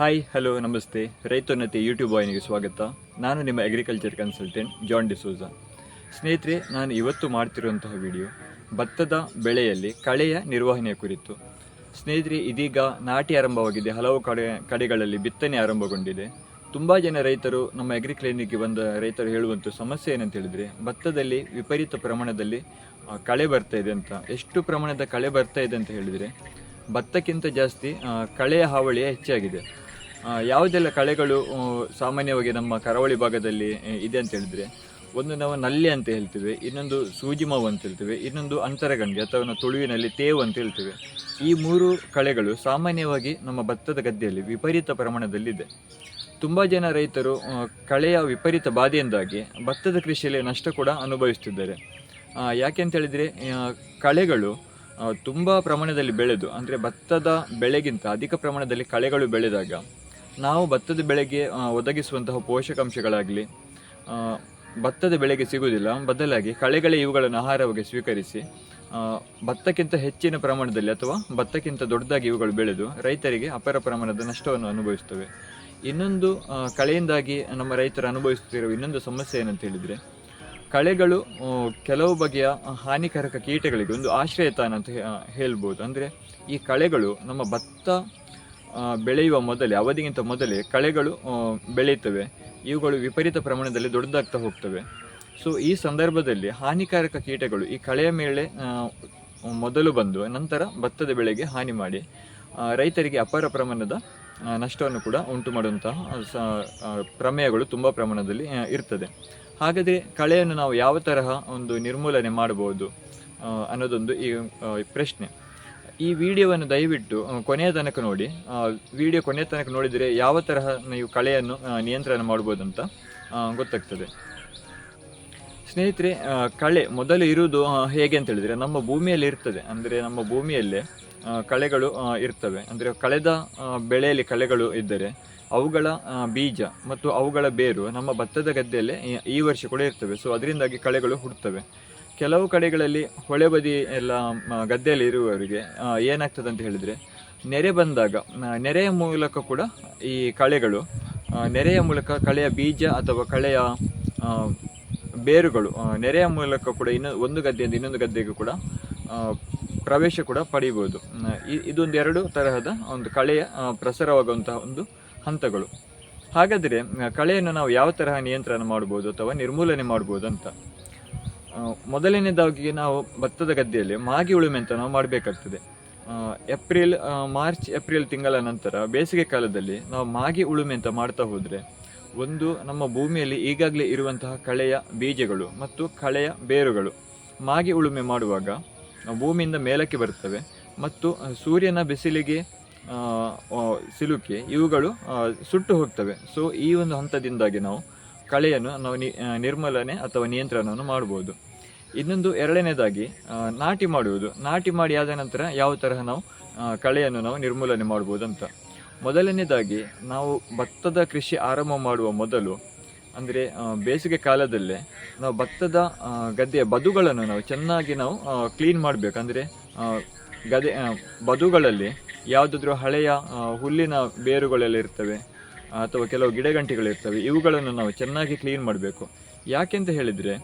Hi hello ನಮಸ್ತೆ ರೈತೋನ್ನತಿ YouTube ವಾಹಿನಿಗೆ ಸ್ವಾಗತ. ನಾನು ನಿಮ್ಮ ಅಗ್ರಿಕಲ್ಚರ್ ಕನ್ಸಲ್ಟೆಂಟ್ ಜಾನ್ ಡಿಸೋಜಾ ಸ್ನೇಹಿತರೆ, ನಾನು ಇವತ್ತು ಮಾಡ್ತಿರುವಂತಹ ವಿಡಿಯೋ ಭತ್ತದ ಬೆಳೆಯಲ್ಲಿ ಕಳೆಯ ನಿರ್ವಹಣೆಯ ಕುರಿತು. ಸ್ನೇಹಿತರೆ, ಇದೀಗ ನಾಟಿ ಆರಂಭವಾಗಿದೆ. ಹಲವು ಕಡೆ, ಕಡೆಗಳಲ್ಲಿ ಬಿತ್ತನೆ ಆರಂಭಗೊಂಡಿದೆ. ತುಂಬ ಜನ ರೈತರು ನಮ್ಮ ಅಗ್ರಿ ಕ್ಲಿನಿಕ್ಗೆ ಬಂದ ರೈತರು ಹೇಳುವಂಥ ಸಮಸ್ಯೆ ಏನಂತ ಹೇಳಿದರೆ, ಭತ್ತದಲ್ಲಿ ವಿಪರೀತ ಪ್ರಮಾಣದಲ್ಲಿ ಕಳೆ ಬರ್ತಾ ಇದೆ ಅಂತ. ಎಷ್ಟು ಪ್ರಮಾಣದ ಕಳೆ ಬರ್ತಾ ಇದೆ ಅಂತ ಹೇಳಿದರೆ, ಭತ್ತಕ್ಕಿಂತ ಜಾಸ್ತಿ ಕಳೆಯ ಹಾವಳಿ ಹೆಚ್ಚಾಗಿದೆ. ಯಾವುದೆಲ್ಲ ಕಳೆಗಳು ಸಾಮಾನ್ಯವಾಗಿ ನಮ್ಮ ಕರಾವಳಿ ಭಾಗದಲ್ಲಿ ಇದೆ ಅಂತ ಹೇಳಿದ್ರೆ, ಒಂದು ನಾವು ನಲ್ಲಿ ಅಂತ ಹೇಳ್ತೇವೆ, ಇನ್ನೊಂದು ಸೂಜಿಮಾವು ಅಂತ ಹೇಳ್ತೇವೆ, ಇನ್ನೊಂದು ಅಂತರಗಂಗೆ ಅಥವಾ ತುಳುವಿನಲ್ಲಿ ತೇವು ಅಂತ ಹೇಳ್ತೇವೆ. ಈ ಮೂರು ಕಳೆಗಳು ಸಾಮಾನ್ಯವಾಗಿ ನಮ್ಮ ಭತ್ತದ ಗದ್ದೆಯಲ್ಲಿ ವಿಪರೀತ ಪ್ರಮಾಣದಲ್ಲಿದೆ. ತುಂಬ ಜನ ರೈತರು ಕಳೆಯ ವಿಪರೀತ ಬಾಧೆಯಿಂದಾಗಿ ಭತ್ತದ ಕೃಷಿಯಲ್ಲಿ ನಷ್ಟ ಕೂಡ ಅನುಭವಿಸ್ತಿದ್ದಾರೆ. ಯಾಕೆ ಅಂತ ಹೇಳಿದರೆ ಕಳೆಗಳು ತುಂಬ ಪ್ರಮಾಣದಲ್ಲಿ ಬೆಳೆದು, ಅಂದರೆ ಭತ್ತದ ಬೆಳೆಗಿಂತ ಅಧಿಕ ಪ್ರಮಾಣದಲ್ಲಿ ಕಳೆಗಳು ಬೆಳೆದಾಗ ನಾವು ಭತ್ತದ ಬೆಳೆಗೆ ಒದಗಿಸುವಂತಹ ಪೋಷಕಾಂಶಗಳಾಗಲಿ ಭತ್ತದ ಬೆಳೆಗೆ ಸಿಗುವುದಿಲ್ಲ. ಬದಲಾಗಿ ಕಳೆಗಳೇ ಇವುಗಳನ್ನು ಆಹಾರವಾಗಿ ಸ್ವೀಕರಿಸಿ ಭತ್ತಕ್ಕಿಂತ ಹೆಚ್ಚಿನ ಪ್ರಮಾಣದಲ್ಲಿ ಅಥವಾ ಭತ್ತಕ್ಕಿಂತ ದೊಡ್ಡದಾಗಿ ಇವುಗಳು ಬೆಳೆದು ರೈತರಿಗೆ ಅಪಾರ ಪ್ರಮಾಣದ ನಷ್ಟವನ್ನು ಅನುಭವಿಸುತ್ತವೆ. ಇನ್ನೊಂದು ಕಳೆಯಿಂದಾಗಿ ನಮ್ಮ ರೈತರು ಅನುಭವಿಸುತ್ತಿರುವ ಇನ್ನೊಂದು ಸಮಸ್ಯೆ ಏನಂತ ಹೇಳಿದರೆ, ಕಳೆಗಳು ಕೆಲವು ಬಗೆಯ ಹಾನಿಕಾರಕ ಕೀಟಗಳಿಗೆ ಒಂದು ಆಶ್ರಯ ತಾಣ ಅಂತ ಹೇಳ್ಬೋದು. ಅಂದರೆ ಈ ಕಳೆಗಳು ನಮ್ಮ ಭತ್ತ ಬೆಳೆಯುವ ಮೊದಲೇ, ಅವಧಿಗಿಂತ ಮೊದಲೇ ಕಳೆಗಳು ಬೆಳೆಯುತ್ತವೆ. ಇವುಗಳು ವಿಪರೀತ ಪ್ರಮಾಣದಲ್ಲಿ ದೊಡ್ಡದಾಗ್ತಾ ಹೋಗ್ತವೆ. ಸೊ ಈ ಸಂದರ್ಭದಲ್ಲಿ ಹಾನಿಕಾರಕ ಕೀಟಗಳು ಈ ಕಳೆಯ ಮೇಲೆ ಮೊದಲು ಬಂದು ನಂತರ ಭತ್ತದ ಬೆಳೆಗೆ ಹಾನಿ ಮಾಡಿ ರೈತರಿಗೆ ಅಪಾರ ಪ್ರಮಾಣದ ನಷ್ಟವನ್ನು ಕೂಡ ಉಂಟು ಮಾಡುವಂತಹ ಪ್ರಮೇಯಗಳು ತುಂಬ ಪ್ರಮಾಣದಲ್ಲಿ ಇರ್ತದೆ. ಹಾಗಾದರೆ ಕಳೆಯನ್ನು ನಾವು ಯಾವ ತರಹ ಒಂದು ನಿರ್ಮೂಲನೆ ಮಾಡಬಹುದು ಅನ್ನೋದೊಂದು ಈ ಪ್ರಶ್ನೆ. ಈ ವಿಡಿಯೋವನ್ನು ದಯವಿಟ್ಟು ಕೊನೆಯ ತನಕ ನೋಡಿ. ವಿಡಿಯೋ ಕೊನೆಯ ತನಕ ನೋಡಿದರೆ ಯಾವ ತರಹ ನೀವು ಕಳೆಯನ್ನು ನಿಯಂತ್ರಣ ಮಾಡ್ಬೋದಂತ ಗೊತ್ತಾಗ್ತದೆ. ಸ್ನೇಹಿತರೆ ಕಳೆ ಮೊದಲು ಇರುವುದು ಹೇಗೆ ಅಂತ ಹೇಳಿದರೆ, ನಮ್ಮ ಭೂಮಿಯಲ್ಲಿ ಇರ್ತದೆ. ಅಂದರೆ ನಮ್ಮ ಭೂಮಿಯಲ್ಲೇ ಕಳೆಗಳು ಇರ್ತವೆ. ಅಂದರೆ ಕಳೆದ ಬೆಳೆಯಲ್ಲಿ ಕಳೆಗಳು ಇದ್ದರೆ, ಅವುಗಳ ಬೀಜ ಮತ್ತು ಅವುಗಳ ಬೇರು ನಮ್ಮ ಭತ್ತದ ಗದ್ದೆಯಲ್ಲೇ ಈ- ವರ್ಷ ಕೂಡ ಇರ್ತವೆ. ಸೊ ಅದರಿಂದಾಗಿ ಕಳೆಗಳು ಹುಟ್ಟುತ್ತವೆ. ಕೆಲವು ಕಡೆಗಳಲ್ಲಿ ಹೊಳೆ ಬದಿ ಎಲ್ಲ ಗದ್ದೆಯಲ್ಲಿ ಇರುವವರಿಗೆ ಏನಾಗ್ತದೆ ಅಂತ ಹೇಳಿದರೆ, ನೆರೆ ಬಂದಾಗ ನೆರೆಯ ಮೂಲಕ ಕೂಡ ಈ ಕಳೆಗಳು ನೆರೆಯ ಮೂಲಕ ಕಳೆಯ ಬೀಜ ಅಥವಾ ಕಳೆಯ ಬೇರುಗಳು ನೆರೆಯ ಮೂಲಕ ಕೂಡ ಇನ್ನೊಂದು ಒಂದು ಗದ್ದೆಯಿಂದ ಇನ್ನೊಂದು ಗದ್ದೆಗೂ ಕೂಡ ಪ್ರವೇಶ ಕೂಡ ಪಡೆಯಬಹುದು ಇದೊಂದು ಎರಡು ತರಹದ ಒಂದು ಕಳೆಯ ಪ್ರಸಾರವಾಗುವಂತಹ ಒಂದು ಹಂತಗಳು. ಹಾಗಾದರೆ ಕಳೆಯನ್ನು ನಾವು ಯಾವ ತರಹ ನಿಯಂತ್ರಣ ಮಾಡ್ಬೋದು ಅಥವಾ ನಿರ್ಮೂಲನೆ ಮಾಡ್ಬೋದು ಅಂತ? ಮೊದಲನೇದಾಗಿ ನಾವು ಭತ್ತದ ಗದ್ದೆಯಲ್ಲಿ ಮಾಗಿ ಉಳುಮೆ ಅಂತ ನಾವು ಮಾಡಬೇಕಾಗ್ತದೆ. ಏಪ್ರಿಲ್ ಮಾರ್ಚ್, ಏಪ್ರಿಲ್ ತಿಂಗಳ ನಂತರ ಬೇಸಿಗೆ ಕಾಲದಲ್ಲಿ ನಾವು ಮಾಗಿ ಉಳುಮೆ ಅಂತ ಮಾಡ್ತಾ ಹೋದರೆ ಒಂದು ನಮ್ಮ ಭೂಮಿಯಲ್ಲಿ ಈಗಾಗಲೇ ಇರುವಂತಹ ಕಳೆಯ ಬೀಜಗಳು ಮತ್ತು ಕಳೆಯ ಬೇರುಗಳು ಮಾಗಿ ಉಳುಮೆ ಮಾಡುವಾಗ ಭೂಮಿಯಿಂದ ಮೇಲಕ್ಕೆ ಬರುತ್ತವೆ ಮತ್ತು ಸೂರ್ಯನ ಬಿಸಿಲಿಗೆ ಸಿಲುಕಿ ಇವುಗಳು ಸುಟ್ಟು ಹೋಗ್ತವೆ. ಸೊ ಈ ಒಂದು ಹಂತದಿಂದಾಗಿ ನಾವು ಕಳೆಯನ್ನು ನಾವು ನಿರ್ಮೂಲನೆ ಅಥವಾ ನಿಯಂತ್ರಣವನ್ನು ಮಾಡ್ಬೋದು. ಇನ್ನೊಂದು ಎರಡನೇದಾಗಿ ನಾಟಿ ಮಾಡುವುದು. ನಾಟಿ ಮಾಡಿ ಆದ ನಂತರ ಯಾವ ತರಹ ನಾವು ಕಳೆಯನ್ನು ನಾವು ನಿರ್ಮೂಲನೆ ಮಾಡ್ಬೋದು ಅಂತ ಮೊದಲನೇದಾಗಿ, ನಾವು ಭತ್ತದ ಕೃಷಿ ಆರಂಭ ಮಾಡುವ ಮೊದಲು, ಅಂದರೆ ಬೇಸಿಗೆ ಕಾಲದಲ್ಲೇ ನಾವು ಭತ್ತದ ಗದ್ದೆಯ ಬದುಗಳನ್ನು ನಾವು ಚೆನ್ನಾಗಿ ನಾವು ಕ್ಲೀನ್ ಮಾಡಬೇಕು. ಅಂದರೆ ಗದೆ ಬದುಗಳಲ್ಲಿ ಯಾವುದಾದ್ರೂ ಹಳೆಯ ಹುಲ್ಲಿನ ಬೇರುಗಳೆಲ್ಲ ಇರ್ತವೆ ಅಥವಾ ಕೆಲವು ಗಿಡಗಂಟಿಗಳಿರ್ತವೆ, ಇವುಗಳನ್ನು ನಾವು ಚೆನ್ನಾಗಿ ಕ್ಲೀನ್ ಮಾಡಬೇಕು. ಯಾಕೆಂತ ಹೇಳಿದರೆ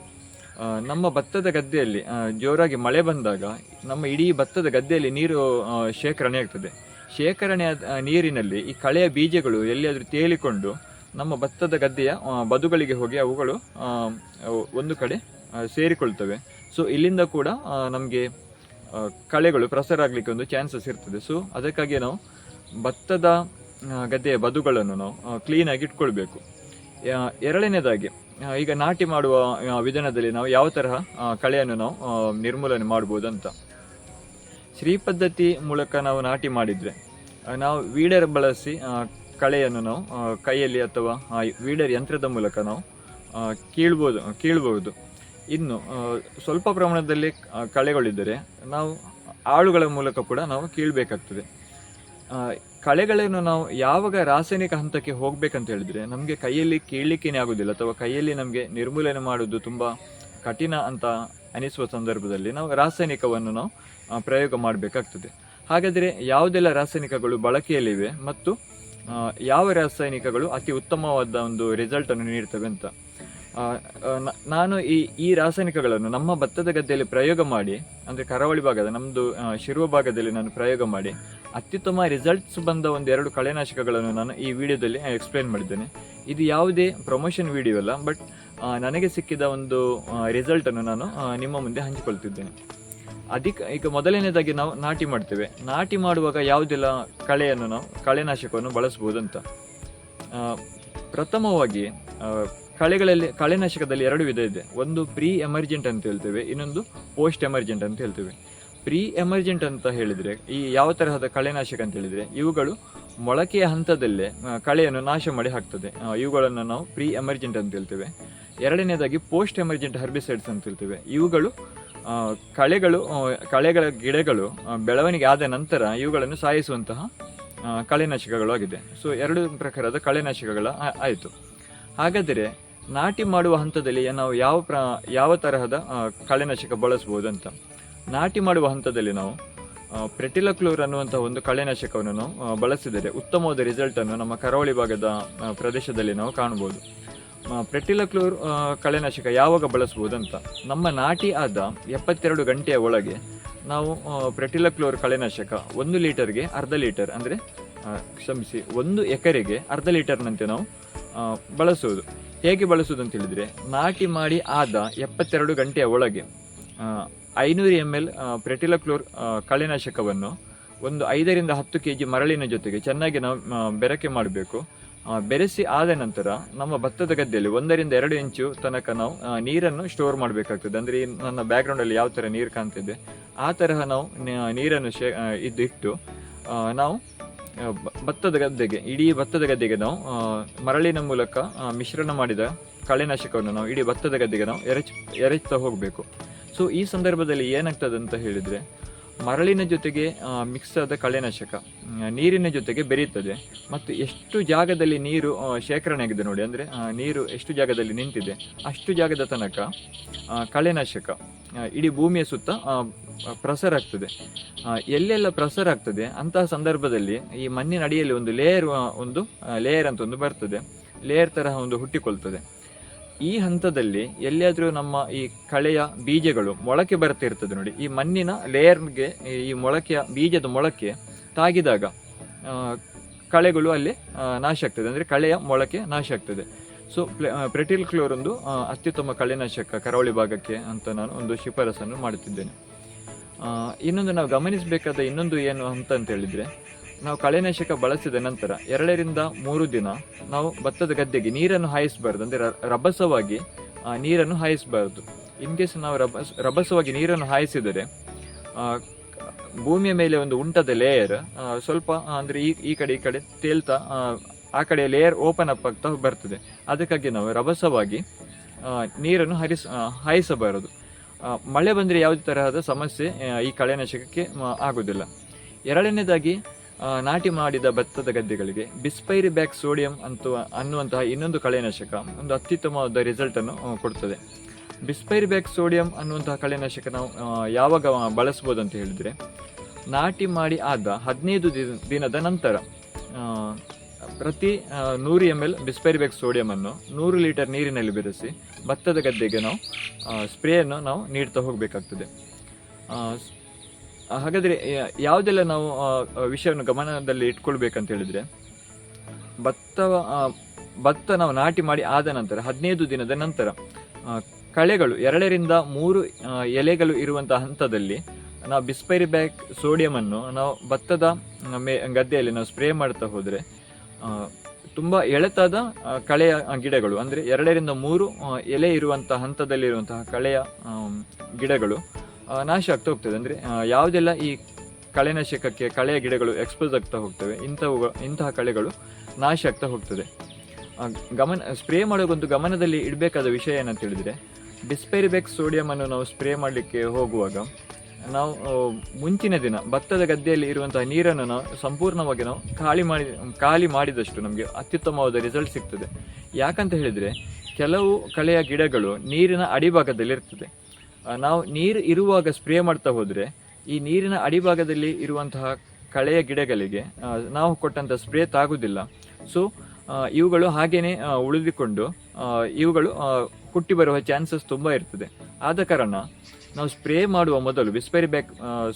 ನಮ್ಮ ಭತ್ತದ ಗದ್ದೆಯಲ್ಲಿ ಜೋರಾಗಿ ಮಳೆ ಬಂದಾಗ ನಮ್ಮ ಇಡೀ ಭತ್ತದ ಗದ್ದೆಯಲ್ಲಿ ನೀರು ಶೇಖರಣೆ ಆಗ್ತದೆ. ಶೇಖರಣೆ ನೀರಿನಲ್ಲಿ ಈ ಕಳೆಯ ಬೀಜಗಳು ಎಲ್ಲಿಯಾದರೂ ತೇಲಿಕೊಂಡು ನಮ್ಮ ಭತ್ತದ ಗದ್ದೆಯ ಬದುಗಳಿಗೆ ಹೋಗಿ ಅವುಗಳು ಒಂದು ಕಡೆ ಸೇರಿಕೊಳ್ತವೆ. ಸೊ ಇಲ್ಲಿಂದ ಕೂಡ ನಮಗೆ ಕಳೆಗಳು ಪ್ರಸಾರ ಆಗಲಿಕ್ಕೆ ಒಂದು ಚಾನ್ಸಸ್ ಇರ್ತದೆ. ಸೊ ಅದಕ್ಕಾಗಿ ನಾವು ಭತ್ತದ ಗದ್ದೆಯ ಬದುಗಳನ್ನು ನಾವು ಕ್ಲೀನಾಗಿ ಇಟ್ಕೊಳ್ಬೇಕು. ಎರಡನೇದಾಗಿ ಈಗ ನಾಟಿ ಮಾಡುವ ವಿಧಾನದಲ್ಲಿ ನಾವು ಯಾವ ತರಹ ಕಳೆಯನ್ನು ನಾವು ನಿರ್ಮೂಲನೆ ಮಾಡ್ಬೋದು ಅಂತ ಶ್ರೀ ಪದ್ಧತಿ ಮೂಲಕ ನಾವು ನಾಟಿ ಮಾಡಿದರೆ ನಾವು ವೀಡರ್ ಬಳಸಿ ಕಳೆಯನ್ನು ನಾವು ಕೈಯಲ್ಲಿ ಅಥವಾ ವೀಡರ್ ಯಂತ್ರದ ಮೂಲಕ ನಾವು ಕೀಳ್ಬೋದು ಕೀಳ್ಬೋದು ಇನ್ನು ಸ್ವಲ್ಪ ಪ್ರಮಾಣದಲ್ಲಿ ಕಳೆಗಳಿದ್ದರೆ ನಾವು ಆಳುಗಳ ಮೂಲಕ ಕೂಡ ನಾವು ಕೀಳ್ಬೇಕಾಗ್ತದೆ. ಕಳೆಗಳನ್ನು ನಾವು ಯಾವಾಗ ರಾಸಾಯನಿಕ ಹಂತಕ್ಕೆ ಹೋಗ್ಬೇಕಂತ ಹೇಳಿದ್ರೆ ನಮಗೆ ಕೈಯಲ್ಲಿ ಕೇಳಲಿಕ್ಕೇನೆ ಆಗೋದಿಲ್ಲ ಅಥವಾ ಕೈಯಲ್ಲಿ ನಮಗೆ ನಿರ್ಮೂಲನೆ ಮಾಡುವುದು ತುಂಬಾ ಕಠಿಣ ಅಂತ ಅನಿಸುವ ಸಂದರ್ಭದಲ್ಲಿ ನಾವು ರಾಸಾಯನಿಕವನ್ನು ನಾವು ಪ್ರಯೋಗ ಮಾಡಬೇಕಾಗ್ತದೆ. ಹಾಗಾದರೆ ಯಾವುದೆಲ್ಲ ರಾಸಾಯನಿಕಗಳು ಬಳಕೆಯಲ್ಲಿವೆ ಮತ್ತು ಯಾವ ರಾಸಾಯನಿಕಗಳು ಅತಿ ಉತ್ತಮವಾದ ಒಂದು ರಿಸಲ್ಟನ್ನು ನೀಡ್ತವೆ ಅಂತ? ನಾನು ಈ ಈ ರಾಸಾಯನಿಕಗಳನ್ನು ನಮ್ಮ ಭತ್ತದ ಗದ್ದೆಯಲ್ಲಿ ಪ್ರಯೋಗ ಮಾಡಿ, ಅಂದರೆ ಕರಾವಳಿ ಭಾಗದ ನಮ್ಮದು ಶಿರುವ ಭಾಗದಲ್ಲಿ ನಾನು ಪ್ರಯೋಗ ಮಾಡಿ ಅತ್ಯುತ್ತಮ ರಿಸಲ್ಟ್ಸ್ ಬಂದ ಒಂದು ಎರಡು ಕಳೆನಾಶಕಗಳನ್ನು ನಾನು ಈ ವಿಡಿಯೋದಲ್ಲಿ ಎಕ್ಸ್ಪ್ಲೇನ್ ಮಾಡಿದ್ದೇನೆ. ಇದು ಯಾವುದೇ ಪ್ರಮೋಷನ್ ವಿಡಿಯೋ ಅಲ್ಲ ಬಟ್ ನನಗೆ ಸಿಕ್ಕಿದ ಒಂದು ರಿಸಲ್ಟನ್ನು ನಾನು ನಿಮ್ಮ ಮುಂದೆ ಹಂಚಿಕೊಳ್ತಿದ್ದೇನೆ. ಅಧಿಕ, ಈಗ ಮೊದಲನೇದಾಗಿ ನಾವು ನಾಟಿ ಮಾಡ್ತೇವೆ. ನಾಟಿ ಮಾಡುವಾಗ ಯಾವುದೆಲ್ಲ ಕಳೆಯನ್ನು ನಾವು, ಕಳೆನಾಶಕವನ್ನು ಬಳಸ್ಬೋದು ಅಂತ ಪ್ರಥಮವಾಗಿ ಕಳೆಗಳಲ್ಲಿ, ಕಳೆನಾಶಕದಲ್ಲಿ ಎರಡು ವಿಧ ಇದೆ. ಒಂದು ಪ್ರೀ ಎಮರ್ಜೆಂಟ್ ಅಂತ ಹೇಳ್ತೇವೆ, ಇನ್ನೊಂದು ಪೋಸ್ಟ್ ಎಮರ್ಜೆಂಟ್ ಅಂತ ಹೇಳ್ತೇವೆ. ಪ್ರೀ ಎಮರ್ಜೆಂಟ್ ಅಂತ ಹೇಳಿದ್ರೆ, ಈ ಯಾವ ತರಹದ ಕಳೆನಾಶಕ ಅಂತ ಹೇಳಿದ್ರೆ, ಇವುಗಳು ಮೊಳಕೆಯ ಹಂತದಲ್ಲೇ ಕಳೆಯನ್ನು ನಾಶ ಮಾಡಿ ಹಾಕ್ತದೆ. ಇವುಗಳನ್ನು ನಾವು ಪ್ರೀ ಎಮರ್ಜೆಂಟ್ ಅಂತ ಹೇಳ್ತೇವೆ. ಎರಡನೇದಾಗಿ ಪೋಸ್ಟ್ ಎಮರ್ಜೆಂಟ್ ಹರ್ಬಿಸೈಡ್ಸ್ ಅಂತ ಹೇಳ್ತೇವೆ. ಇವುಗಳು ಕಳೆಗಳು ಕಳೆಗಳ ಗಿಡಗಳು ಬೆಳವಣಿಗೆ ಆದ ನಂತರ ಇವುಗಳನ್ನು ಸಾಯಿಸುವಂತಹ ಕಳೆನಾಶಕಗಳು ಆಗಿದೆ. ಸೊ ಎರಡು ಪ್ರಕಾರದ ಕಳೆನಾಶಕಗಳ ಆಯಿತು. ಹಾಗಾದರೆ, ನಾಟಿ ಮಾಡುವ ಹಂತದಲ್ಲಿ ನಾವು ಯಾವ ಪ್ರ, ಯಾವ ತರಹದ ಕಳೆನಾಶಕ ಬಳಸ್ಬೋದು ಅಂತ ನಾಟಿ ಮಾಡುವ ಹಂತದಲ್ಲಿ ನಾವು ಪ್ರೆಟಿಲಕ್ಲೋರ್ ಅನ್ನುವಂತಹ ಒಂದು ಕಳೆನಾಶಕವನ್ನು ನಾವು ಬಳಸಿದರೆ ಉತ್ತಮವಾದ ರಿಸಲ್ಟನ್ನು ನಮ್ಮ ಕರಾವಳಿ ಭಾಗದ ಪ್ರದೇಶದಲ್ಲಿ ನಾವು ಕಾಣಬಹುದು. ಪ್ರೆಟಿಲಕ್ಲೋರ್ ಕಳೆನಾಶಕ ಯಾವಾಗ ಬಳಸಬಹುದು ಅಂತ ನಮ್ಮ ನಾಟಿ ಆದ ಎಪ್ಪತ್ತೆರಡು ಗಂಟೆಯ ಒಳಗೆ ನಾವು ಪ್ರೆಟಿಲಕ್ಲೋರ್ ಕಳೆನಾಶಕ ಒಂದು ಲೀಟರ್ಗೆ ಅರ್ಧ ಲೀಟರ್ ಅಂದರೆ ಕ್ಷಮಿಸಿ, ಒಂದು ಎಕರೆಗೆ ಅರ್ಧ ಲೀಟರ್ನಂತೆ ನಾವು ಬಳಸೋದು ಹೇಗೆ ಬಳಸುವುದು ಅಂತ ಹೇಳಿದ್ರೆ, ನಾಟಿ ಮಾಡಿ ಆದ ಎಪ್ಪತ್ತೆರಡು ಗಂಟೆಯ ಒಳಗೆ ಐನೂರು ಎಂ ಎಲ್ ಪ್ರೆಟಿಲಕ್ಲೋರ್ ಕಳೆನಾಶಕವನ್ನು ಒಂದು ಐದರಿಂದ ಹತ್ತು ಕೆ ಜಿ ಮರಳಿನ ಜೊತೆಗೆ ಚೆನ್ನಾಗಿ ನಾವು ಬೆರಕೆ ಮಾಡಬೇಕು. ಬೆರೆಸಿ ಆದ ನಂತರ ನಮ್ಮ ಭತ್ತದ ಗದ್ದೆಯಲ್ಲಿ ಒಂದರಿಂದ ಎರಡು ಇಂಚು ತನಕ ನಾವು ನೀರನ್ನು ಸ್ಟೋರ್ ಮಾಡಬೇಕಾಗ್ತದೆ. ಅಂದರೆ ನನ್ನ ಬ್ಯಾಕ್ಗ್ರೌಂಡಲ್ಲಿ ಯಾವ ಥರ ನೀರು ಕಾಣ್ತಿದೆ, ಆ ತರಹ ನಾವು ನೀರನ್ನು ಶೇ ಇದ್ದಿಟ್ಟು ನಾವು ಭತ್ತದ ಗದ್ದೆಗೆ, ಇಡೀ ಭತ್ತದ ಗದ್ದೆಗೆ ನಾವು ಮರಳಿನ ಮೂಲಕ ಮಿಶ್ರಣ ಮಾಡಿದ ಕಳೆನಾಶಕವನ್ನು ನಾವು ಇಡೀ ಭತ್ತದ ಗದ್ದೆಗೆ ನಾವು ಎರಚ್, ಎರಚ್ತಾ ಹೋಗಬೇಕು. ಸೊ, ಈ ಸಂದರ್ಭದಲ್ಲಿ ಏನಾಗ್ತದೆ ಅಂತ ಹೇಳಿದರೆ, ಮರಳಿನ ಜೊತೆಗೆ ಮಿಕ್ಸ್ ಆದ ಕಳೆನಾಶಕ ನೀರಿನ ಜೊತೆಗೆ ಬೆರೆಯುತ್ತದೆ ಮತ್ತು ಎಷ್ಟು ಜಾಗದಲ್ಲಿ ನೀರು ಶೇಖರಣೆ ಆಗಿದೆ ನೋಡಿ, ಅಂದರೆ ನೀರು ಎಷ್ಟು ಜಾಗದಲ್ಲಿ ನಿಂತಿದೆ, ಅಷ್ಟು ಜಾಗದ ತನಕ ಕಳೆನಾಶಕ ಇಡೀ ಭೂಮಿಯ ಸುತ್ತ ಪ್ರಸರ ಆಗ್ತದೆ. ಎಲ್ಲೆಲ್ಲ ಪ್ರಸರ ಆಗ್ತದೆ, ಅಂತಹ ಸಂದರ್ಭದಲ್ಲಿ ಈ ಮಣ್ಣಿನ ಅಡಿಯಲ್ಲಿ ಒಂದು ಲೇಯರ್ ಒಂದು ಲೇಯರ್ ಅಂತ ಒಂದು ಬರ್ತದೆ. ಲೇಯರ್ ತರಹ ಒಂದು ಹುಟ್ಟಿಕೊಳ್ತದೆ. ಈ ಹಂತದಲ್ಲಿ ಎಲ್ಲಿಯಾದರೂ ನಮ್ಮ ಈ ಕಳೆಯ ಬೀಜಗಳು ಮೊಳಕೆ ಬರ್ತಿರ್ತದೆ ನೋಡಿ. ಈ ಮಣ್ಣಿನ ಲೇಯರ್ಗೆ ಈ ಮೊಳಕೆಯ ಬೀಜದ ಮೊಳಕೆ ತಾಗಿದಾಗ ಕಳೆಗಳು ಅಲ್ಲಿ ನಾಶ ಆಗ್ತದೆ. ಅಂದರೆ ಕಳೆಯ ಮೊಳಕೆ ನಾಶ ಆಗ್ತದೆ. ಸೊ ಪ್ರೆಟಿಲ್ ಕ್ಲೋರ್ ಒಂದು ಅತ್ಯುತ್ತಮ ಕಳೆನಾಶಕ ಕರಾವಳಿ ಭಾಗಕ್ಕೆ ಅಂತ ನಾನು ಒಂದು ಶಿಫಾರಸನ್ನು ಮಾಡುತ್ತಿದ್ದೇನೆ. ಇನ್ನೊಂದು ನಾವು ಗಮನಿಸಬೇಕಾದ ಇನ್ನೊಂದು ಏನು ಅಂತ ಅಂತ ಹೇಳಿದ್ರೆ ನಾವು ಕಳೆನಾಶಕ ಬಳಸಿದ ನಂತರ ಎರಡರಿಂದ ಮೂರು ದಿನ ನಾವು ಭತ್ತದ ಗದ್ದೆಗೆ ನೀರನ್ನು ಹಾಯಿಸಬಾರ್ದು ಅಂದರೆ ರಭಸವಾಗಿ ನೀರನ್ನು ಹಾಯಿಸಬಾರ್ದು. ಇನ್ ಕೇಸ್ ನಾವು ರಭಸ ರಭಸವಾಗಿ ನೀರನ್ನು ಹಾಯಿಸಿದರೆ ಭೂಮಿಯ ಮೇಲೆ ಒಂದು ಉಂಟದ ಲೇಯರ್ ಸ್ವಲ್ಪ ಅಂದರೆ ಈ ಈ ಕಡೆ ಈ ಕಡೆ ತೇಲ್ತಾ ಆ, ಕಡೆ ಲೇಯರ್ ಓಪನ್ ಅಪ್ ಆಗ್ತಾ ಬರ್ತದೆ. ಅದಕ್ಕಾಗಿ ನಾವು ರಭಸವಾಗಿ ನೀರನ್ನು ಹರಿಸ ಹಾಯಿಸಬಾರದು. ಮಳೆ ಬಂದರೆ ಯಾವುದೇ ತರಹದ ಸಮಸ್ಯೆ ಈ ಕಳೆನಾಶಕಕ್ಕೆ ಆಗೋದಿಲ್ಲ ಎರಡನೇದಾಗಿ ನಾಟಿ ಮಾಡಿದ ಭತ್ತದ ಗದ್ದೆಗಳಿಗೆ ಬಿಸ್ಪೈರಿ ಬ್ಯಾಕ್ ಸೋಡಿಯಂ ಅಂತ ಅನ್ನುವಂತಹ ಇನ್ನೊಂದು ಕಳೆನಾಶಕ ಒಂದು ಅತ್ಯುತ್ತಮವಾದ ರಿಸಲ್ಟ್ ಅನ್ನು ಆ, ಕೊಡ್ತದೆ. ಬಿಸ್ಪೈರಿ ಬ್ಯಾಕ್ ಸೋಡಿಯಂ ಅನ್ನುವಂತಹ ಕಳೆನಾಶಕ ನಾವು ಯಾವಾಗ ಬಳಸ್ಬೋದು ಅಂತ ಹೇಳಿದ್ರೆ ನಾಟಿ ಮಾಡಿ ಆದ ಹದಿನೈದು ದಿನ- ದಿನದ ನಂತರ ಪ್ರತಿ ನೂರು M L bispyribac sodium ಅನ್ನು ನೂರು ಲೀಟರ್ ನೀರಿನಲ್ಲಿ ಬೆರೆಸಿ ಭತ್ತದ ಗದ್ದೆಗೆ ನಾವು ಸ್ಪ್ರೇಯನ್ನು ನಾವು ನೀಡ್ತಾ ಹೋಗಬೇಕಾಗ್ತದೆ. ಹಾಗಾದರೆ ಯಾವುದೆಲ್ಲ ನಾವು ವಿಷಯವನ್ನು ಗಮನದಲ್ಲಿ ಇಟ್ಕೊಳ್ಬೇಕಂತ ಹೇಳಿದ್ರೆ, ಭತ್ತ ಭತ್ತ ನಾವು ನಾಟಿ ಮಾಡಿ ಆದ ನಂತರ, ಹದಿನೈದು ದಿನದ ನಂತರ ಕಳೆಗಳು, ಎರಡರಿಂದ ಮೂರು ಎಲೆಗಳು ಇರುವಂತಹ ಹಂತದಲ್ಲಿ ನಾವು ಬಿಸ್ಪೈರಿ ಬ್ಯಾಕ್ ಸೋಡಿಯಮನ್ನು ನಾವು ಭತ್ತದ ಮೇ, ಗದ್ದೆಯಲ್ಲಿ ನಾವು ಸ್ಪ್ರೇ ಮಾಡ್ತಾ ಹೋದರೆ ತುಂಬ ಎಳೆತಾದ ಕಳೆಯ ಗಿಡಗಳು, ಅಂದರೆ ಎರಡರಿಂದ ಮೂರು ಎಲೆ ಇರುವಂತಹ ಹಂತದಲ್ಲಿರುವಂತಹ ಕಳೆಯ ಗಿಡಗಳು ನಾಶ ಆಗ್ತಾ ಹೋಗ್ತದೆ. ಅಂದರೆ ಯಾವುದೆಲ್ಲ ಈ ಕಳೆನಾಶಕಕ್ಕೆ ಕಳೆಯ ಗಿಡಗಳು ಎಕ್ಸ್ಪೋಸ್ ಆಗ್ತಾ ಹೋಗ್ತವೆ ಇಂಥವು ಇಂತಹ ಕಳೆಗಳು ನಾಶ ಆಗ್ತಾ ಹೋಗ್ತದೆ. ಗಮನ ಸ್ಪ್ರೇ ಮಾಡೋಕ್ಕೊಂದು ಗಮನದಲ್ಲಿ ಇಡಬೇಕಾದ ವಿಷಯ ಏನಂತ ಹೇಳಿದರೆ ಡಿಸ್ಪೈರಿಬೆಕ್ ಸೋಡಿಯಮನ್ನು ನಾವು ಸ್ಪ್ರೇ ಮಾಡಲಿಕ್ಕೆ ಹೋಗುವಾಗ, ನಾವು ಮುಂಚಿನ ದಿನ ಭತ್ತದ ಗದ್ದೆಯಲ್ಲಿ ಇರುವಂತಹ ನೀರನ್ನು ನಾವು ಸಂಪೂರ್ಣವಾಗಿ ನಾವು ಖಾಲಿ ಮಾಡಿ, ಖಾಲಿ ಮಾಡಿದಷ್ಟು ನಮಗೆ ಅತ್ಯುತ್ತಮವಾದ ರಿಸಲ್ಟ್ ಸಿಗ್ತದೆ. ಯಾಕಂತ ಹೇಳಿದರೆ, ಕೆಲವು ಕಳೆಯ ಗಿಡಗಳು ನೀರಿನ ಅಡಿಭಾಗದಲ್ಲಿ ಇರ್ತದೆ ನಾವು ನೀರು ಇರುವಾಗ ಸ್ಪ್ರೇ ಮಾಡ್ತಾ ಹೋದರೆ ಈ ನೀರಿನ ಅಡಿಭಾಗದಲ್ಲಿ ಇರುವಂತಹ ಕಳೆಯ ಗಿಡಗಳಿಗೆ ನಾವು ಕೊಟ್ಟಂತ ಸ್ಪ್ರೇ ತಾಗುವುದಿಲ್ಲ ಸೊ ಇವುಗಳು ಹಾಗೇನೆ ಉಳಿದುಕೊಂಡು ಇವುಗಳು ಕುಟ್ಟಿ ಬರುವ ಚಾನ್ಸಸ್ ತುಂಬಾ ಇರ್ತದೆ. ಆದ ಕಾರಣ ನಾವು ಸ್ಪ್ರೇ ಮಾಡುವ ಮೊದಲು ಬಿಸ್ಪೆರಿ ಬ್ಯಾಕ್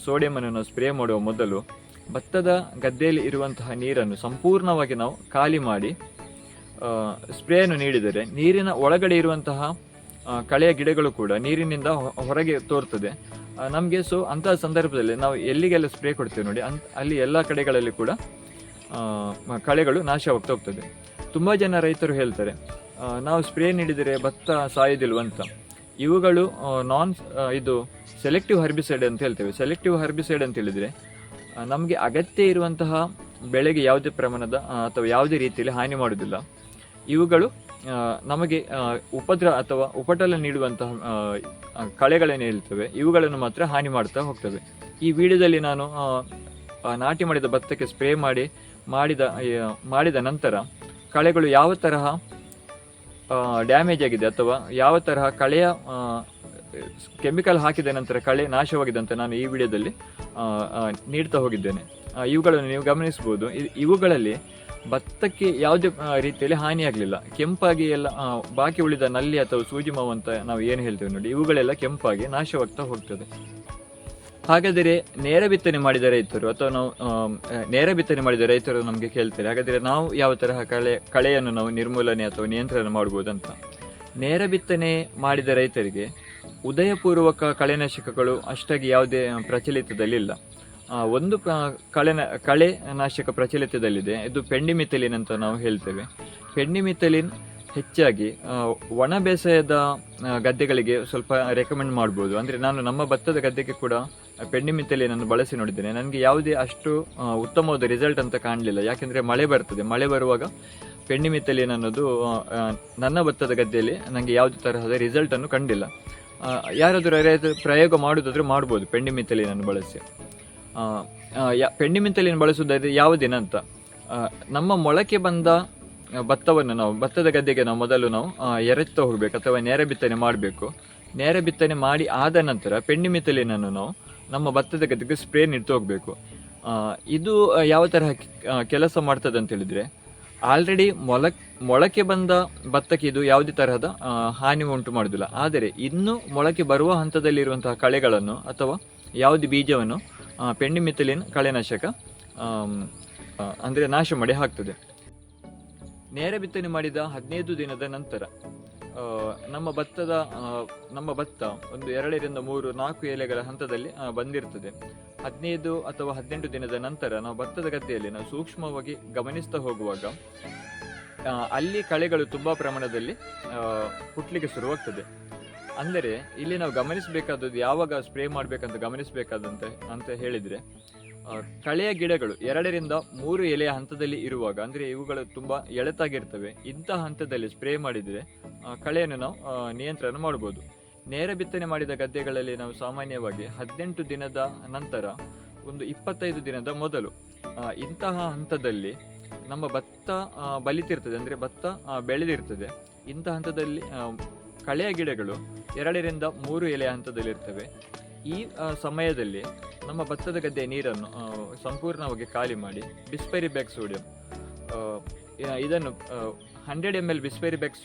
ಸೋಡಿಯಂ ಅನ್ನು ನಾವು ಸ್ಪ್ರೇ ಮಾಡುವ ಮೊದಲು ಭತ್ತದ ಗದ್ದೆಯಲ್ಲಿ ಇರುವಂತಹ ನೀರನ್ನು ಸಂಪೂರ್ಣವಾಗಿ ನಾವು ಖಾಲಿ ಮಾಡಿ ಸ್ಪ್ರೇಯನ್ನು ನೀಡಿದರೆ ನೀರಿನ ಒಳಗಡೆ ಇರುವಂತಹ ಕಳೆಯ ಗಿಡಗಳು ಕೂಡ ನೀರಿನಿಂದ ಹೊರಗೆ ತೋರ್ತದೆ. ನಮಗೆ ಸೊ ಅಂತಹ ಸಂದರ್ಭದಲ್ಲಿ ನಾವು ಎಲ್ಲಿಗೆಲ್ಲ ಸ್ಪ್ರೇ ಕೊಡ್ತೇವೆ ನೋಡಿ ಅಂತ ಅಲ್ಲಿ ಎಲ್ಲ ಕಡೆಗಳಲ್ಲಿ ಕೂಡ ಕಳೆಗಳು ನಾಶವಾಗ್ತಾ ಹೋಗ್ತದೆ. ತುಂಬ ಜನ ರೈತರು ಹೇಳ್ತಾರೆ ನಾವು ಸ್ಪ್ರೇ ನೀಡಿದರೆ ಭತ್ತ ಸಾಯೋದಿಲ್ವಂತ ಇವುಗಳು ನಾನ್ ಇದು ಸೆಲೆಕ್ಟಿವ್ ಹರ್ಬಿಸೈಡ್ ಅಂತ ಹೇಳ್ತೇವೆ. ಸೆಲೆಕ್ಟಿವ್ ಹರ್ಬಿಸೈಡ್ ಅಂತ ಹೇಳಿದರೆ ನಮಗೆ ಅಗತ್ಯ ಇರುವಂತಹ ಬೆಳೆಗೆ ಯಾವುದೇ ಪ್ರಮಾಣದ ಅಥವಾ ಯಾವುದೇ ರೀತಿಯಲ್ಲಿ ಹಾನಿ ಮಾಡುವುದಿಲ್ಲ. ಇವುಗಳು ನಮಗೆ ಉಪದ್ರ ಅಥವಾ ಉಪಟಲ ನೀಡುವಂತಹ ಕಳೆಗಳೇನು ಇವುಗಳನ್ನು ಮಾತ್ರ ಹಾನಿ ಮಾಡ್ತಾ ಹೋಗ್ತವೆ. ಈ ವಿಡಿಯೋದಲ್ಲಿ ನಾನು ನಾಟಿ ಮಾಡಿದ ಭತ್ತಕ್ಕೆ ಸ್ಪ್ರೇ ಮಾಡಿ, ಮಾಡಿದ ಮಾಡಿದ ನಂತರ ಕಳೆಗಳು ಯಾವ ತರಹ ಡ್ಯಾಮೇಜ್ ಆಗಿದೆ ಅಥವಾ ಯಾವ ತರಹ ಕಳೆಯ ಕೆಮಿಕಲ್ ಹಾಕಿದ ನಂತರ ಕಳೆ ನಾಶವಾಗಿದೆ ಅಂತ ನಾನು ಈ ವಿಡಿಯೋದಲ್ಲಿ ನೀಡ್ತಾ ಹೋಗಿದ್ದೇನೆ. ಇವುಗಳನ್ನು ನೀವು ಗಮನಿಸಬಹುದು. ಇವುಗಳಲ್ಲಿ ಭತ್ತಕ್ಕೆ ಯಾವುದೇ ರೀತಿಯಲ್ಲಿ ಹಾನಿಯಾಗಲಿಲ್ಲ ಕೆಂಪಾಗಿ ಎಲ್ಲ ಬಾಕಿ ಉಳಿದ ನಲ್ಲಿ ಅಥವಾ ಸೂಜಿ ಮಾವು ಅಂತ ನಾವು ಏನು ಹೇಳ್ತೇವೆ ನೋಡಿ, ಇವುಗಳೆಲ್ಲ ಕೆಂಪಾಗಿ ನಾಶವಾಗ್ತಾ ಹೋಗ್ತದೆ. ಹಾಗಾದರೆ ನೇರ ಬಿತ್ತನೆ ಮಾಡಿದ ರೈತರು ಅಥವಾ ನಾವು ನೇರ ಬಿತ್ತನೆ ಮಾಡಿದ ರೈತರು ನಮಗೆ ಕೇಳ್ತಾರೆ, ಹಾಗಾದರೆ ನಾವು ಯಾವ ತರಹ ಕಳೆ, ಕಳೆಯನ್ನು ನಾವು ನಿರ್ಮೂಲನೆ ಅಥವಾ ನಿಯಂತ್ರಣ ಮಾಡ್ಬೋದಂತ? ನೇರ ಬಿತ್ತನೆ ಮಾಡಿದ ರೈತರಿಗೆ ಉದಯಪೂರ್ವಕ ಕಳೆನಾಶಕಗಳು ಅಷ್ಟಾಗಿ ಯಾವುದೇ ಪ್ರಚಲಿತದಲ್ಲಿಲ್ಲ. ಒಂದು ಕಳೆ ಕಳೆ ನಾಶಕ ಪ್ರಚಲಿತದಲ್ಲಿದೆ. ಇದು ಪೆಂಡಿಮಿಥಲಿನ್ ಅಂತ ನಾವು ಹೇಳ್ತೇವೆ. ಪೆಂಡಿಮಿಥಲಿನ್ ಹೆಚ್ಚಾಗಿ ಒಣ ಬೇಸಾಯದ ಗದ್ದೆಗಳಿಗೆ ಸ್ವಲ್ಪ ರೆಕಮೆಂಡ್ ಮಾಡ್ಬೋದು. ಅಂದರೆ ನಾನು ನಮ್ಮ ಭತ್ತದ ಗದ್ದೆಗೆ ಕೂಡ ಪೆಂಡಿಮಿಥಲಿನನ್ನು ಬಳಸಿ ನೋಡಿದ್ದೇನೆ. ನನಗೆ ಯಾವುದೇ ಅಷ್ಟು ಉತ್ತಮವಾದ ರಿಸಲ್ಟ್ ಅಂತ ಕಾಣಲಿಲ್ಲ. ಯಾಕೆಂದರೆ ಮಳೆ ಬರ್ತದೆ. ಮಳೆ ಬರುವಾಗ ಪೆಂಡಿಮಿಥಲಿನ್ ಅನ್ನೋದು ನನ್ನ ಭತ್ತದ ಗದ್ದೆಯಲ್ಲಿ ನನಗೆ ಯಾವುದೇ ತರಹದ ರಿಸಲ್ಟನ್ನು ಕಂಡಿಲ್ಲ. ಯಾರಾದರೂ ಪ್ರಯೋಗ ಮಾಡುವುದಾದರೂ ಮಾಡ್ಬೋದು ಪೆಂಡಿಮಿಥಲಿನನ್ನು ಬಳಸಿ. ಯಾ- ಪೆಂಡಿಮಿಥೆಲಿನ್ ಬಳಸುವುದಾದ್ರೆ ಯಾವ ದಿನ ಅಂತ? ನಮ್ಮ ಮೊಳಕೆ ಬಂದ ಭತ್ತವನ್ನು ನಾವು ಭತ್ತದ ಗದ್ದೆಗೆ ನಾವು ಮೊದಲು ನಾವು ಆ, ಹೋಗಬೇಕು ಅಥವಾ ನೇರ ಬಿತ್ತನೆ ಮಾಡಬೇಕು. ನೇರ ಬಿತ್ತನೆ ಮಾಡಿ ಆದ ನಂತರ ಪೆಂಡಿಮಿಥೆಲಿನನ್ನು ನಾವು ನಮ್ಮ ಭತ್ತದ ಗದ್ದೆಗೆ ಸ್ಪ್ರೇ ನೀಡ್ತಾ ಹೋಗಬೇಕು. ಇದು ಯಾವ ತರಹ ಕೆಲಸ ಮಾಡ್ತದೆ ಅಂತ ಹೇಳಿದ್ರೆ ಆಲ್ರೆಡಿ ಮೊಲ ಮೊಳಕೆ ಬಂದ ಭತ್ತಕ್ಕೆ ಇದು ಯಾವುದೇ ತರಹದ ಹಾನಿ ಉಂಟು ಮಾಡೋದಿಲ್ಲ. ಆದರೆ ಇನ್ನೂ ಮೊಳಕೆ ಬರುವ ಹಂತದಲ್ಲಿರುವಂತಹ ಕಳೆಗಳನ್ನು ಅಥವಾ ಯಾವುದೇ ಬೀಜವನ್ನು ಪೆಂಡಿಮಿಥೆಲಿನ್ ಕಳೆನಾಶಕ ಅಂದರೆ ನಾಶ ಮಾಡಿ ಹಾಕ್ತದೆ. ನೇರ ಬಿತ್ತನೆ ಮಾಡಿದ ಹದಿನೈದು ದಿನದ ನಂತರ ನಮ್ಮ ಭತ್ತದ ನಮ್ಮ ಭತ್ತ ಒಂದು ಎರಡರಿಂದ ಮೂರು, ನಾಲ್ಕು ಎಲೆಗಳ ಹಂತದಲ್ಲಿ ಬಂದಿರ್ತದೆ. ಹದಿನೈದು ಅಥವಾ ಹದಿನೆಂಟು ದಿನದ ನಂತರ ನಾವು ಭತ್ತದ ಗದ್ದೆಯಲ್ಲಿ ನಾವು ಸೂಕ್ಷ್ಮವಾಗಿ ಗಮನಿಸ್ತಾ ಹೋಗುವಾಗ ಅಲ್ಲಿ ಕಳೆಗಳು ತುಂಬ ಪ್ರಮಾಣದಲ್ಲಿ ಹುಟ್ಟಲಿಕ್ಕೆ ಶುರುವಾಗ್ತದೆ. ಅಂದರೆ ಇಲ್ಲಿ ನಾವು ಗಮನಿಸಬೇಕಾದದ್ದು ಯಾವಾಗ ಸ್ಪ್ರೇ ಮಾಡಬೇಕಂತ ಗಮನಿಸಬೇಕಾದಂತೆ ಅಂತ ಹೇಳಿದರೆ ಕಳೆಯ ಗಿಡಗಳು ಎರಡರಿಂದ ಮೂರು ಎಲೆಯ ಹಂತದಲ್ಲಿ ಇರುವಾಗ, ಅಂದರೆ ಇವುಗಳು ತುಂಬ ಎಳೆತಾಗಿರ್ತವೆ ಇಂಥ ಹಂತದಲ್ಲಿ ಸ್ಪ್ರೇ ಮಾಡಿದರೆ ಕಳೆಯನ್ನು ನಾವು ನಿಯಂತ್ರಣ ಮಾಡ್ಬೋದು. ನೇರ ಬಿತ್ತನೆ ಮಾಡಿದ ಗದ್ದೆಗಳಲ್ಲಿ ನಾವು ಸಾಮಾನ್ಯವಾಗಿ ಹದಿನೆಂಟು ದಿನದ ನಂತರ, ಒಂದು ಇಪ್ಪತ್ತೈದು ದಿನದ ಮೊದಲು ಇಂತಹ ಹಂತದಲ್ಲಿ ನಮ್ಮ ಭತ್ತ ಬಲಿತಿರ್ತದೆ, ಅಂದರೆ ಭತ್ತ ಬೆಳೆದಿರ್ತದೆ. ಇಂಥ ಹಂತದಲ್ಲಿ ಕಳೆಯ ಗಿಡಗಳು ಎರಡರಿಂದ ಮೂರು ಎಲೆಯ ಹಂತದಲ್ಲಿರ್ತವೆ. ಈ ಸಮಯದಲ್ಲಿ ನಮ್ಮ ಭತ್ತದ ಗದ್ದೆಯ ನೀರನ್ನು ಸಂಪೂರ್ಣವಾಗಿ ಖಾಲಿ ಮಾಡಿ ಬಿಸ್ಪೆರಿ ಬ್ಯಾಗ್ ಸೋಡಿಯಂ ಇದನ್ನು hundred M L bispyribac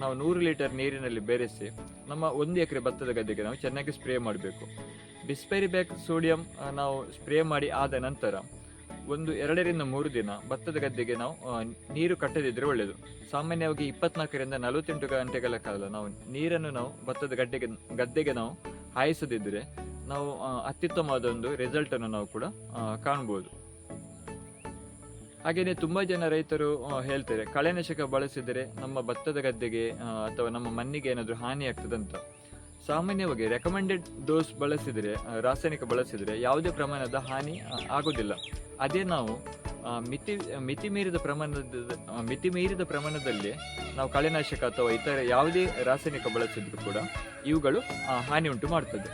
ನಾವು ನೂರು ಲೀಟರ್ ನೀರಿನಲ್ಲಿ ಬೆರೆಸಿ ನಮ್ಮ ಒಂದು ಎಕರೆ ಭತ್ತದ ಗದ್ದೆಗೆ ನಾವು ಚೆನ್ನಾಗಿ ಸ್ಪ್ರೇ ಮಾಡಬೇಕು. ಬಿಸ್ಪೆರಿ ಬ್ಯಾಗ್ ಸೋಡಿಯಂ ನಾವು ಸ್ಪ್ರೇ ಮಾಡಿ ಆದ ನಂತರ ಒಂದು ಎರಡರಿಂದ ಮೂರು ದಿನ ಭತ್ತದ ಗದ್ದೆಗೆ ನಾವು ನೀರು ಕಟ್ಟದಿದ್ರೆ ಒಳ್ಳೆಯದು ಸಾಮಾನ್ಯವಾಗಿ ಇಪ್ಪತ್ನಾಲ್ಕರಿಂದ ನಲವತ್ತೆಂಟು ಗಂಟೆಗಳ ಕಾಲ ನಾವು ನೀರನ್ನು ನಾವು ಭತ್ತದ ಗದ್ದೆಗೆ ಗದ್ದೆಗೆ ನಾವು ಹಾಯಿಸದಿದ್ದರೆ ನಾವು ಅತ್ಯುತ್ತಮವಾದ ಒಂದು ರಿಸಲ್ಟ್ ಅನ್ನು ನಾವು ಕೂಡ ಕಾಣ್ಬೋದು. ಹಾಗೆಯೇ ತುಂಬಾ ಜನ ರೈತರು ಹೇಳ್ತಾರೆ ಕಳೆನಾಶಕ ಬಳಸಿದರೆ ನಮ್ಮ ಭತ್ತದ ಗದ್ದೆಗೆ ಅಥವಾ ನಮ್ಮ ಮಣ್ಣಿಗೆ ಏನಾದರೂ ಹಾನಿ ಆಗ್ತದಂತ. ಸಾಮಾನ್ಯವಾಗಿ ರೆಕಮೆಂಡೆಡ್ ಡೋಸ್ ಬಳಸಿದರೆ ರಾಸಾಯನಿಕ ಬಳಸಿದರೆ ಯಾವುದೇ ಪ್ರಮಾಣದ ಹಾನಿ ಆಗೋದಿಲ್ಲ ಅದೇ ನಾವು ಮಿತಿ ಮಿತಿ ಮೀರಿದ ಪ್ರಮಾಣದ ಮಿತಿ ಮೀರಿದ ಪ್ರಮಾಣದಲ್ಲಿ ನಾವು ಕಳೆನಾಶಕ ಅಥವಾ ಇತರ ಯಾವುದೇ ರಾಸಾಯನಿಕ ಬಳಸಿದ್ರು ಕೂಡ ಇವುಗಳು ಹಾನಿ ಉಂಟು ಮಾಡ್ತದೆ.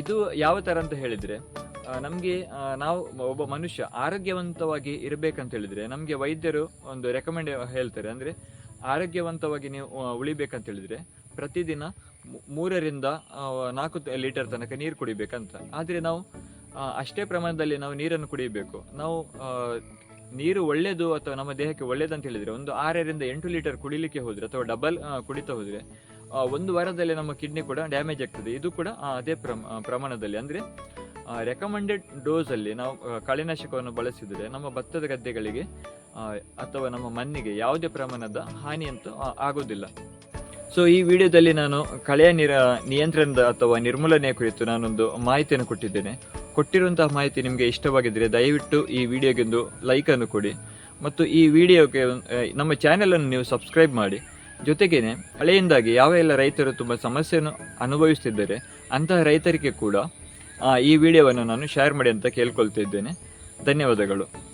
ಇದು ಯಾವ ಥರ ಅಂತ ಹೇಳಿದ್ರೆ ನಮ್ಗೆ ನಾವು ಒಬ್ಬ ಮನುಷ್ಯ ಆರೋಗ್ಯವಂತವಾಗಿ ಇರಬೇಕಂತ ಹೇಳಿದ್ರೆ, ನಮಗೆ ವೈದ್ಯರು ಒಂದು ರೆಕಮೆಂಡ್ ಹೇಳ್ತಾರೆ. ಅಂದರೆ ಆರೋಗ್ಯವಂತವಾಗಿ ನೀವು ಉಳಿಬೇಕಂತ ಹೇಳಿದ್ರೆ, ಪ್ರತಿದಿನ ಮೂರರಿಂದ ನಾಲ್ಕು ಲೀಟರ್ ತನಕ ನೀರು ಕುಡಿಬೇಕಂತ. ಆದರೆ ನಾವು ಅಷ್ಟೇ ಪ್ರಮಾಣದಲ್ಲಿ ನಾವು ನೀರನ್ನು ಕುಡಿಯಬೇಕು. ನಾವು ನೀರು ಒಳ್ಳೆಯದು ಅಥವಾ ನಮ್ಮ ದೇಹಕ್ಕೆ ಒಳ್ಳೆಯದು ಅಂತ ಹೇಳಿದರೆ, ಒಂದು ಆರರಿಂದ ಎಂಟು ಲೀಟರ್ ಕುಡಿಲಿಕ್ಕೆ ಹೋದರೆ, ಅಥವಾ ಡಬಲ್ ಕುಡಿತಾ ಹೋದರೆ ಒಂದು ವಾರದಲ್ಲಿ ನಮ್ಮ ಕಿಡ್ನಿ ಕೂಡ ಡ್ಯಾಮೇಜ್ ಆಗ್ತದೆ. ಇದು ಕೂಡ ಅದೇ ಪ್ರಮ- ಪ್ರಮಾಣದಲ್ಲಿ. ಅಂದರೆ ರೆಕಮೆಂಡೆಡ್ ಡೋಸಲ್ಲಿ ನಾವು ಕಳೆನಾಶಕವನ್ನು ಬಳಸಿದರೆ ನಮ್ಮ ಭತ್ತದ ಗದ್ದೆಗಳಿಗೆ ಅಥವಾ ನಮ್ಮ ಮಣ್ಣಿಗೆ ಯಾವುದೇ ಪ್ರಮಾಣದ ಹಾನಿಯಂತೂ ಆಗೋದಿಲ್ಲ ಸೊ ಈ ವಿಡಿಯೋದಲ್ಲಿ ನಾನು ಕಳೆಯ ನಿರ, ನಿಯಂತ್ರಣದ ಅಥವಾ ನಿರ್ಮೂಲನೆಯ ಕುರಿತು ನಾನೊಂದು ಮಾಹಿತಿಯನ್ನು ಕೊಟ್ಟಿದ್ದೇನೆ. ಕೊಟ್ಟಿರುವಂತಹ ಮಾಹಿತಿ ನಿಮಗೆ ಇಷ್ಟವಾಗಿದ್ದರೆ ದಯವಿಟ್ಟು ಈ ವಿಡಿಯೋಗೆಂದು ಲೈಕನ್ನು ಕೊಡಿ. ಮತ್ತು ಈ ವಿಡಿಯೋಗೆ ನಮ್ಮ ಚಾನೆಲನ್ನು ನೀವು ಸಬ್ಸ್ಕ್ರೈಬ್ ಮಾಡಿ. ಜೊತೆಗೇನೆ ಕಳೆಯಿಂದಾಗಿ ಯಾವ ಎಲ್ಲ ರೈತರು ತುಂಬ ಸಮಸ್ಯೆಯನ್ನು ಅನುಭವಿಸ್ತಿದ್ದಾರೆ, ಅಂತಹ ರೈತರಿಗೆ ಕೂಡ ಈ ವಿಡಿಯೋವನ್ನು ನಾನು ಶೇರ್ ಮಾಡಿ ಅಂತ ಕೇಳ್ಕೊಳ್ತಿದ್ದೇನೆ ಧನ್ಯವಾದಗಳು.